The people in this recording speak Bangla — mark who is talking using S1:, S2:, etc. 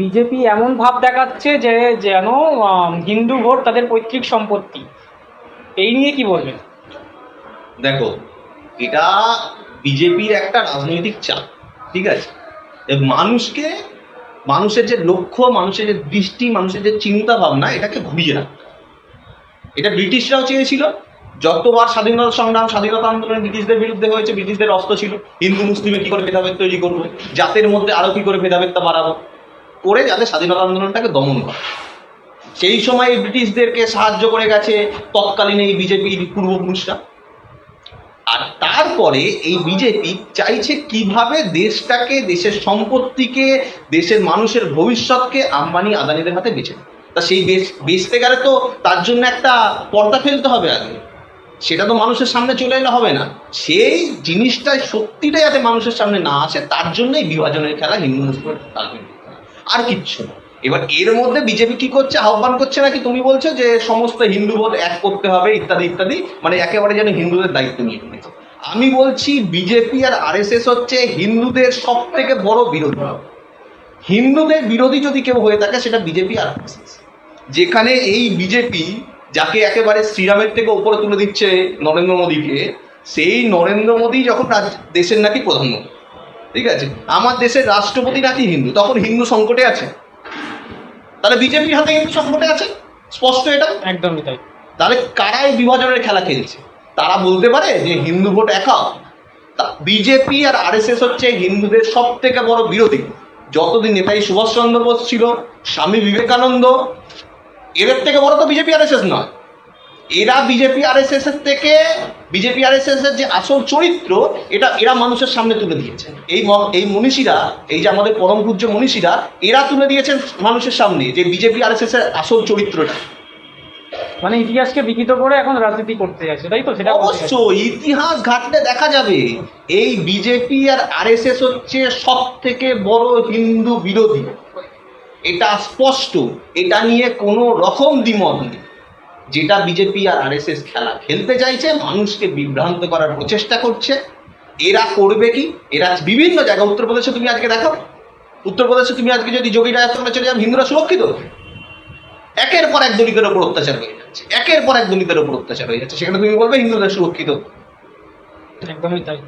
S1: বিজেপি এমন ভাব দেখাচ্ছে যে, যেন হিন্দু ভোট তাদের পৈতৃক সম্পত্তি। এই নিয়ে কি বলবেন?
S2: দেখো, এটা বিজেপির একটা রাজনৈতিক চাপ, ঠিক আছে? মানুষকে, মানুষের যে লক্ষ্য, মানুষের যে দৃষ্টি, মানুষের যে চিন্তা ভাবনা, এটাকে ঘুরিয়ে রাখতে এটা ব্রিটিশরাও চেয়েছিল। যতবার স্বাধীনতা সংগ্রাম, স্বাধীনতা আন্দোলন ব্রিটিশদের বিরুদ্ধে হয়েছে, ব্রিটিশদের অস্ত্র ছিল, হিন্দু, মুসলিমে কি করে ভেদাভেদ তৈরি করব? জাতের মধ্যে আরও কি করে ভেদাভেদটা বাড়াবো? করে যাতে স্বাধীনতা আন্দোলনটাকে দমন করে। সেই সময় ব্রিটিশদেরকে সাহায্য করে গেছে তৎকালীন এই বিজেপির পূর্বপুরুষরা আর তারপরে এই বিজেপি চাইছে কীভাবে দেশটাকে, দেশের সম্পত্তিকে, দেশের মানুষের ভবিষ্যৎকে আম্বানি আদানিদের হাতে দেয়। তা সেই বেচ বেচতে গেলে তো তার জন্য একটা পর্দা ফেলতে হবে আগে। সেটা তো মানুষের সামনে চলে এলে হবে না। সেই জিনিসটা সত্যিটা যাতে মানুষের সামনে না আসে, তার জন্যই বিভাজনের খেলা হিন্দু খেলা আর কিচ্ছু না। এবার এর মধ্যে বিজেপি কি করছে? আহ্বান করছে নাকি? তুমি বলছো যে সমস্ত হিন্দু ভোট এক করতে হবে, ইত্যাদি ইত্যাদি। মানে একেবারে যেন হিন্দুদের দায়িত্ব নিয়ে নিয়েছে আমি বলছি বিজেপি আর আরএসএস হচ্ছে হিন্দুদের সব থেকে বড় বিরোধী হিন্দুদের বিরোধী যদি কেউ হয়ে থাকে, সেটা বিজেপি আর যেখানে এই বিজেপি, যাকে একেবারে শ্রীরামের থেকে উপরে তুলে দিচ্ছে নরেন্দ্র মোদীকে, সেই নরেন্দ্র মোদী যখন দেশের নাকি প্রধানমন্ত্রী। ঠিক আছে? আমার দেশের রাষ্ট্রপতি নাকি হিন্দু? তখন হিন্দু সংকটে আছে। তাহলে বিজেপির হাতে হিন্দু সংকটে আছে? স্পষ্ট এটা?
S1: একদমই তাই।
S2: তাহলে কারা এই বিভাজনের খেলা খেলছে? তারা বলতে পারে যে হিন্দু ভোট একা বিজেপি আর আরএসএস হচ্ছে হিন্দুদের সব থেকে বড় বিরোধী। যতদিন নেতাজি সুভাষচন্দ্র বোস ছিল স্বামী বিবেকানন্দ এদের থেকে বড় তো বিজেপি আরএসএস নয়। এরা বিজেপি আরএসএস এর থেকে বিজেপি আরএসএস এর যে আসল চরিত্র এটা এরা মানুষের সামনে তুলে দিয়েছে। এই এই মনীষীরা এই যে আমাদের পরম পূজ্য মনীষীরা এরা তুলে দিয়েছেন মানুষের সামনে যে বিজেপি আরএসএস এর আসল চরিত্রটা।
S1: মানে ইতিহাসকে বিকৃত করে এখন রাজনীতি করতে যাচ্ছে তাই তো? সেটা
S2: অবশ্যই ইতিহাস ঘাটলে দেখা যাবে এই বিজেপি আর আরএসএস হচ্ছে সব থেকে বড় হিন্দু বিরোধী। এটা স্পষ্ট এটা নিয়ে কোনো রকম দ্বিমত নেই। যেটা বিজেপি আর আরএসএস খেলা খেলতে চাইছে, মানুষকে বিভ্রান্ত করার প্রচেষ্টা করছে। এরা করবে কি? এরা বিভিন্ন জায়গায় উত্তরপ্রদেশে তুমি আজকে দেখো। উত্তরপ্রদেশে তুমি আজকে যদি যোগী রাজস্থানে চলে যাও, হিন্দুরা সুরক্ষিত। একের পর এক দলিতের ওপর অত্যাচার হয়ে যাচ্ছে। একের পর এক দলিতের ওপর অত্যাচার হয়ে যাচ্ছে। সেখানে তুমি বলবে হিন্দুরা সুরক্ষিত।
S1: একদমই তাই।